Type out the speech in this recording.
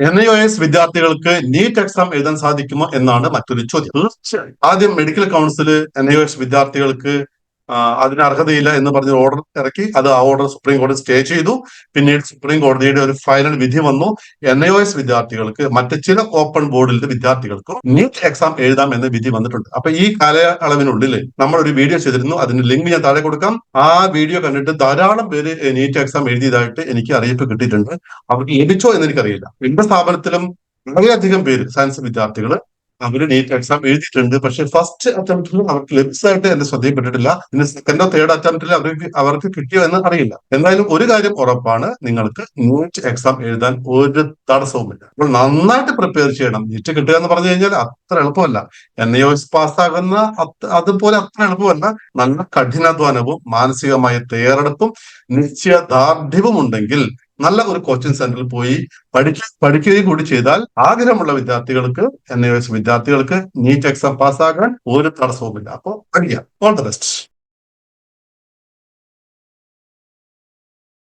N I O S വിദ്യാർത്ഥികൾക്ക് NEET exam എഴുതാൻ സാധിക്കുമോ എന്നാണ് മറ്റൊരു ചോദ്യം. തീർച്ചയായും. ആദ്യം medical council N I O S വിദ്യാർത്ഥികൾക്ക് അതിന് അർഹതയില്ല എന്ന് പറഞ്ഞ ഓർഡർ ഇറക്കി. അത് ആ ഓർഡർ സുപ്രീം കോടതി സ്റ്റേ ചെയ്തു. പിന്നീട് സുപ്രീം കോടതിയുടെ ഒരു ഫൈനൽ വിധി വന്നു. എൻ ഐ എസ് വിദ്യാർത്ഥികൾക്ക് മറ്റ് ചില ഓപ്പൺ ബോർഡിലെ വിദ്യാർത്ഥികൾക്ക് നീറ്റ് എക്സാം എഴുതാം എന്ന വിധി വന്നിട്ടുണ്ട്. അപ്പൊ ഈ കാലയളവിനുള്ളിൽ നമ്മൾ ഒരു വീഡിയോ ചെയ്തിരുന്നു. അതിന്റെ ലിങ്ക് ഞാൻ താഴെ കൊടുക്കാം. ആ വീഡിയോ കണ്ടിട്ട് ധാരാളം പേര് നീറ്റ് എക്സാം എഴുതിയതായിട്ട് എനിക്ക് അറിയിപ്പ് കിട്ടിയിട്ടുണ്ട്. അവർക്ക് ലഭിച്ചോ എന്ന് എനിക്കറിയില്ല. എന്റെ സ്ഥാപനത്തിലും വളരെയധികം പേര് സയൻസ് വിദ്യാർത്ഥികൾ അവർ നീറ്റ് എക്സാം എഴുതിയിട്ടുണ്ട്. പക്ഷെ ഫസ്റ്റ് അറ്റംപ്റ്റിൽ അവർക്ക് ലഭിച്ചതായിട്ട് എന്റെ ശ്രദ്ധയിൽപ്പെട്ടിട്ടില്ല ഇനി സെക്കൻഡോ തേർഡ് അറ്റംപ്റ്റിൽ അവർക്ക് അവർക്ക് കിട്ടിയോ എന്ന് അറിയില്ല. എന്തായാലും ഒരു കാര്യം ഉറപ്പാണ്. നിങ്ങൾക്ക് നീറ്റ് എക്സാം എഴുതാൻ ഒരു തടസ്സവുമില്ല. അപ്പോൾ നന്നായിട്ട് പ്രിപ്പയർ ചെയ്യണം. നീറ്റ് കിട്ടുക എന്ന് പറഞ്ഞു കഴിഞ്ഞാൽ അത്ര എളുപ്പമല്ല. എൻ ഐ എസ് പാസ്സാകുന്ന അതുപോലെ അത്ര എളുപ്പമല്ല. നല്ല കഠിനാധ്വാനവും മാനസികമായ തയ്യാറെടുപ്പും നിശ്ചയദാർഢ്യവും ഉണ്ടെങ്കിൽ നല്ല ഒരു കോച്ചിങ് സെന്ററിൽ പോയി പഠിക്ക പഠിക്കുകയും കൂടി ചെയ്താൽ ആഗ്രഹമുള്ള വിദ്യാർത്ഥികൾക്ക് എൻ വിദ്യാർത്ഥികൾക്ക് നീറ്റ് എക്സാം പാസ്സാകാൻ ഒരു തടസ്സവുമില്ല. അപ്പോൾ പഠിക്കാം. All the best